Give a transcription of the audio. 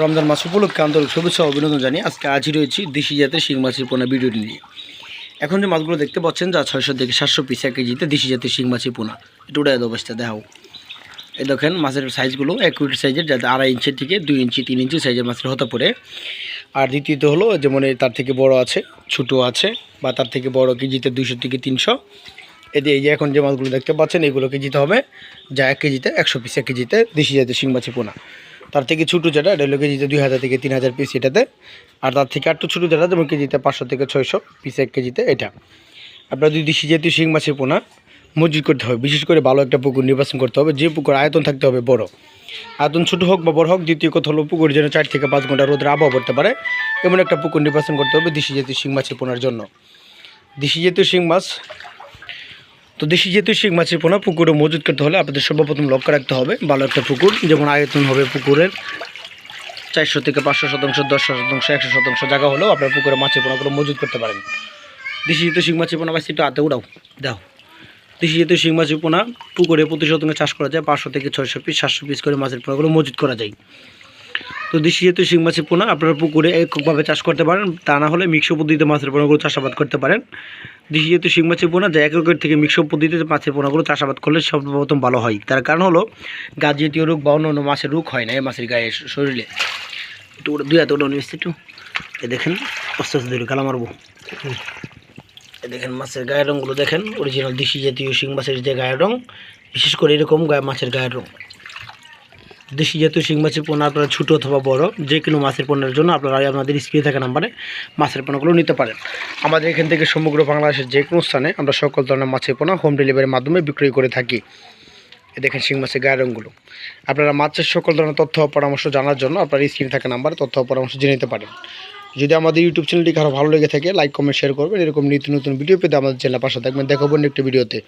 রমজান মাস উপলক্ষে আন্তরিক শুভেচ্ছা অভিনন্দন জানিয়ে আজকে আজই রয়েছি দেশি জাতের শিং মাছের পোনা ভিডিও নিয়ে। এখন যে মাছগুলো দেখতে পাচ্ছেন, যা ছয়শো থেকে সাতশো পিস এক কেজিতে দেশি জাতের শিং মাছের পোনা। একটু উড়াই অবস্থা দেখাও। এই দেখেন, মাছের সাইজগুলো এক কুইট সাইজের যাতে আড়াই ইঞ্চি থেকে দুই ইঞ্চি, তিন ইঞ্চি সাইজের মাছের হতে পারে। আর দ্বিতীয়ত হলো যেমন তার থেকে বড় আছে, ছোটো আছে, বা তার থেকে বড় কেজিতে দুইশো থেকে তিনশো। এতে এই যে এখন যে মাছগুলো দেখতে পাচ্ছেন, এগুলো কেজিতে হবে, যা এক কেজিতে একশো পিস এক কেজিতে দেশি জাতের শিং মাছের পোনা। তার থেকে ছোটো যেটা, এটা কেজিতে দুই হাজার থেকে তিন হাজার পিস এটাতে। আর তার থেকে একটু ছোটো যেটা, যেমন কেজিতে পাঁচশো থেকে ছয়শো পিস এক কেজিতে এটা। আপনার যদি দেশি জাতীয় শিং মাছের পোনা, মজুত করতে হবে। বিশেষ করে ভালো একটা পুকুর নির্বাচন করতে হবে। যে পুকুর আয়তন থাকতে হবে বড়। আয়তন ছোটো হোক বা বড় হোক, দ্বিতীয় কথা হলো পুকুর যেন চার থেকে পাঁচ ঘণ্টা রোদের আবহাওয়া পড়তে পারে। এমন একটা পুকুর নির্বাচন করতে হবে দেশি জাতীয় শিং মাছের পোনার জন্য। দেশি জাতীয় শিং মাছ তো দেশি জাতীয় শিং মাছের পোনা পুকুরে মজুত করতে হলে আপনাদের সর্বপ্রথম লক্ষ্য রাখতে হবে ভালো একটা পুকুর, যেমন আয়তন হবে পুকুরের চারশো থেকে পাঁচশো শতাংশ, দশ শতাংশ, একশো শতাংশ জায়গা হলেও আপনার পুকুরে মাছের পোনাগুলো মজুত করতে পারেন। দেশি জাতীয় শিং মাছের পোনা বাস একটু হাতে উড়াও, দাও। দেশি জাতীয় শিং মাছের পোনা, পুকুরে প্রতি শতাংশে চাষ করা যায়, পাঁচশো থেকে ছয়শো পিস, সাতশো পিস করে মাছের পোনাগুলো মজুত করা যায়। তো দেশি জাতীয় শিং মাছের পোনা, আপনারা পুকুরে এককভাবে চাষ করতে পারেন, তা না হলে মিক্স পদ্ধতিতে মাছের পোনাগুলো চাষাবাদ করতে পারেন। দেশি জাতীয় শিং মাছের পোনা যা এক একের থেকে মিক্স পদ্ধতিতে মাছের পোনাগুলো চাষাবাদ করলে সর্বপ্রথম ভালো হয়। তার কারণ হলো গাছ জাতীয় রোগ বা অন্য মাছের রোগ হয় না, এই মাছের গায়ে শরীরে। একটু দুই হাতে ওটা নিয়ে একটু। এ দেখেন, আস্তে আস্তে ধরে গালা মারবো। এ দেখেন, মাছের গায়ের রঙগুলো দেখেন অরিজিনাল দেশি জাতীয় শিং মাছের যে গায়ের রং, বিশেষ করে এরকম গায়ে মাছের গায়ের রং। দেশি জাতীয় শিং মাছের পোনা আপনারা ছোটো অথবা বড় যে কোনো মাছের পণ্যের জন্য আপনারা আপনাদের স্প্রে থাকা নাম্বারে মাছের পোনাগুলো নিতে পারেন। আমাদের এখান থেকে সমগ্র বাংলাদেশের যে কোনো স্থানে আমরা সকল ধরনের মাছের পোনা হোম ডেলিভারির মাধ্যমে বিক্রয় করে থাকি। এ দেখেন শিং মাছের গায়ের রঙগুলো আপনারা মাছের সকল ধরনের তথ্য পরামর্শ জানার জন্য আপনার স্ক্রিনে থাকা নাম্বারে তথ্য পরামর্শ জেনে নিতে পারেন। যদি আমাদের ইউটিউব চ্যানেলটি কারও ভালো লেগে থাকে লাইক কমেন্ট শেয়ার করবেন। এরকম নিত্য নতুন ভিডিও পেতে আমাদের চ্যানেল পাশে থাকবেন। দেখাবো অন্য একটি ভিডিওতে